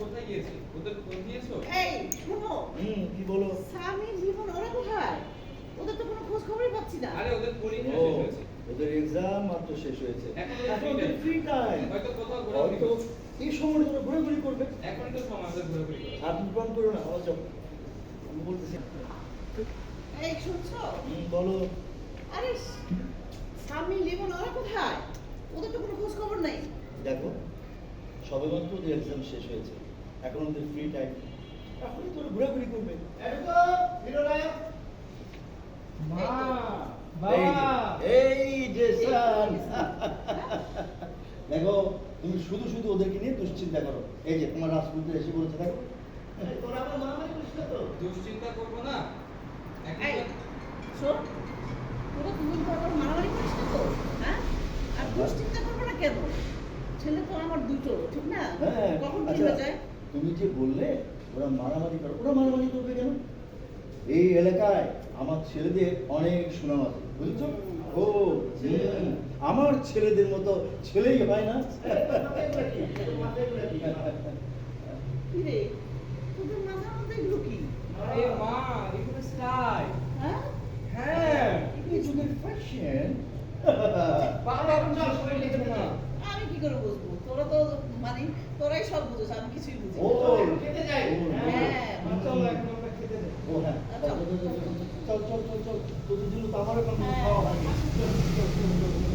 কোথায় গিয়েছে? ওদের ফোন দিয়েছ? এই শোনো। হুম কি বলো? স্বামী জীবন ওরা কোথায়? ওদের তো কোনো খোঁজ খবরই পাচ্ছি না। আরে ওদের পরীক্ষা শেষ হয়েছে। ওদের এক্সাম মাত্র শেষ হয়েছে। এখন এখন ওদের ফ্রি টাইম হয়তো কোথাও ঘোরাঘুরি হয়তো এই সময় ওরা ঘোরাঘুরি করবে। এখনই তো সময় ওদের ঘোরাঘুরি। আপনি প্রণ করো না আমার যাও আমি বলতেছি। এই শুনছো? হুম, বলো। আরে স্বামী জীবন ওরা কোথায়? ওদের তো কোনো খোঁজ খবর নেই। দেখো সবে মাত্র ওদের এক্সাম শেষ হয়েছে এখন ওদের ফ্রি টাইম এখনই তোরা ঘোরাঘুরি করবে। এই যে- স্যার। দেখো তুমি শুধু শুধু ওদেরকে নিয়ে দুশ্চিন্তা করো। এই যে তোমার রাজপুত্র এসে বলেছে দেখো। তোরা আমার মারামারি তো দুশ্চিন্তা করব না। এখন এই তো- শোন তোরা তুমি মারামারি করিস না তো হ্যাঁ আর দুশ্চিন্তা করব না কেন ছেলে তো আমার দুটো ঠিক না? হ্যাঁ কখন কি আচ্ছা হয়ে যায়? তুমি যে বললে ওরা মারামারি করে ওরা মারামারি করবে কেন? এই এলাকায় আমার ছেলেদের অনেক সুনাম আছে বুঝছ? ও আমার ছেলেদের মতো ছেলেই হয় না? স্টাইল। হ্যাঁ? করে বুঝব তোরা তো মানে তোরাই সব বুঝোস আমি কিছুই বুঝি ও না। খেতে যাই। হ্যাঁ। চল এখন আমরা খেতে যাই। ও হ্যাঁ। চল চল চল চল। চল চল তোদের জন্য তো আমারও কোনো খাওয়া হয়নি